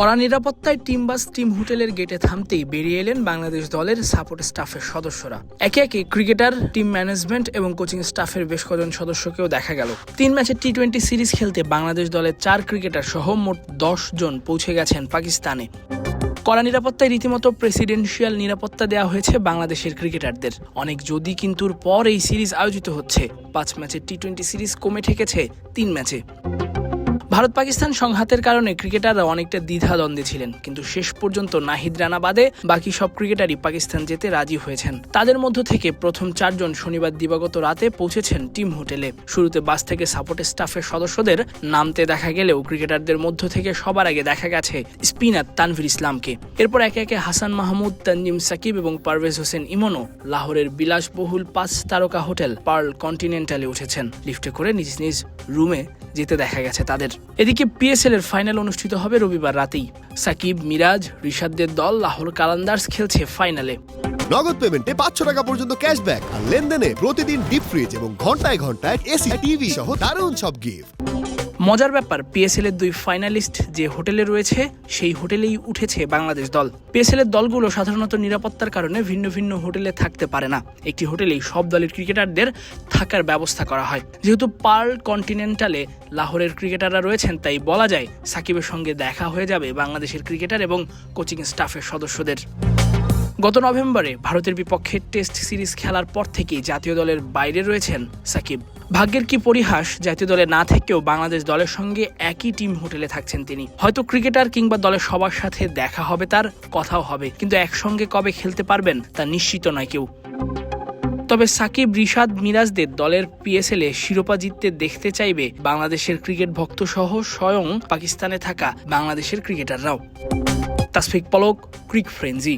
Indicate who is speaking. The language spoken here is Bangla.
Speaker 1: কড়া নিরাপত্তায় টিম বাস, টিম হোটেলের গেটে থামতেই বেরিয়ে এলেন বাংলাদেশ দলের সাপোর্ট স্টাফের সদস্যরা। একে একে ক্রিকেটার, টিম ম্যানেজমেন্ট এবং কোচিং স্টাফের বেশ কজন সদস্যকেও দেখা গেল। তিন ম্যাচের টি টোয়েন্টি সিরিজ খেলতে বাংলাদেশ দলের চার ক্রিকেটার সহ মোট দশ জন পৌঁছে গেছেন পাকিস্তানে। কড়া নিরাপত্তায় রীতিমতো প্রেসিডেন্সিয়াল নিরাপত্তা দেওয়া হয়েছে বাংলাদেশের ক্রিকেটারদের। অনেক যদি কিন্তুর পর এই সিরিজ আয়োজিত হচ্ছে। পাঁচ ম্যাচের টি টোয়েন্টি সিরিজ কমে ঠেকেছে তিন ম্যাচে। ভারত পাকিস্তান সংঘাতের কারণে ক্রিকেটাররা অনেকটা দ্বিধাদ্বন্দ্বে ছিলেন, কিন্তু শেষ পর্যন্ত নাহিদ রানা বাদে বাকি সব ক্রিকেটারই পাকিস্তান যেতে রাজি হয়েছেন। তাদের মধ্য থেকে প্রথম চারজন শনিবার দিবাগত রাতে পৌঁছেছেন টিম হোটেলে। শুরুতে বাস থেকে সাপোর্ট স্টাফের সদস্যদের নামতে দেখা গেলেও ক্রিকেটারদের মধ্য থেকে সবার আগে দেখা গেছে স্পিনার তানভীর ইসলামকে। এরপর একে একে হাসান মাহমুদ, তানজিম সাকিব এবং পারভেজ হোসেন ইমনও লাহোরের বিলাসবহুল পাঁচ তারকা হোটেল পার্ল কন্টিনেন্টালে উঠেছেন। লিফটে করে নিজ নিজ রুমে যেতে দেখা গেছে তাদের। এদিকে পিএসএল এর ফাইনাল অনুষ্ঠিত হবে রবিবার রাতেই। সাকিব, মিরাজ ঋষাদের দল, লাহোর কালান্দার্স খেলছে ফাইনালে
Speaker 2: নগদ পেমেন্টে পাঁচশো টাকা পর্যন্ত ক্যাশব্যাক আর লেনদেনে প্রতিদিন ডিপ ফ্রিজ এবং ঘন্টায় ঘন্টায় এসি টিভি সহ দারুণ সব গিফট
Speaker 1: মজার ব্যাপার পিএসএল এর দুই ফাইনালিস্ট যে হোটেলে রয়েছে, সেই হোটেলেই উঠেছে বাংলাদেশ দল। পিএসএল এর দলগুলো সাধারণত নিরাপত্তার কারণে ভিন্ন ভিন্ন হোটেলে থাকতে পারে না। একটি হোটেলেই সব দলের ক্রিকেটারদের থাকার ব্যবস্থা করা হয়। যেহেতু পার্ল কন্টিনেন্টালে লাহোরের ক্রিকেটাররা রয়েছেন, তাই বলা যায় সাকিবের সঙ্গে দেখা হয়ে যাবে বাংলাদেশের ক্রিকেটার এবং কোচিং স্টাফের সদস্যদের। গত নভেম্বরে ভারতের বিপক্ষে টেস্ট সিরিজ খেলার পর থেকেই জাতীয় দলের বাইরে রয়েছেন সাকিব। ভাগ্যের কি পরিহাস, জাতীয় দলে না থেকেও বাংলাদেশ দলের সঙ্গে একই টিম হোটেলে থাকছেন তিনি। হয়তো ক্রিকেটার কিংবা দলের সবার সাথে দেখা হবে তার, কথাও হবে, কিন্তু একসঙ্গে কবে খেলতে পারবেন তা নিশ্চিত নয় কেউ। তবে সাকিব, রিশাদ, মিরাজদের দলের পিএসএল এ শিরোপা জিততে দেখতে চাইবে বাংলাদেশের ক্রিকেট ভক্ত সহ স্বয়ং পাকিস্তানে থাকা বাংলাদেশের ক্রিকেটাররাও। তাসফিক পলক, ক্রিক ফ্রেঞ্জি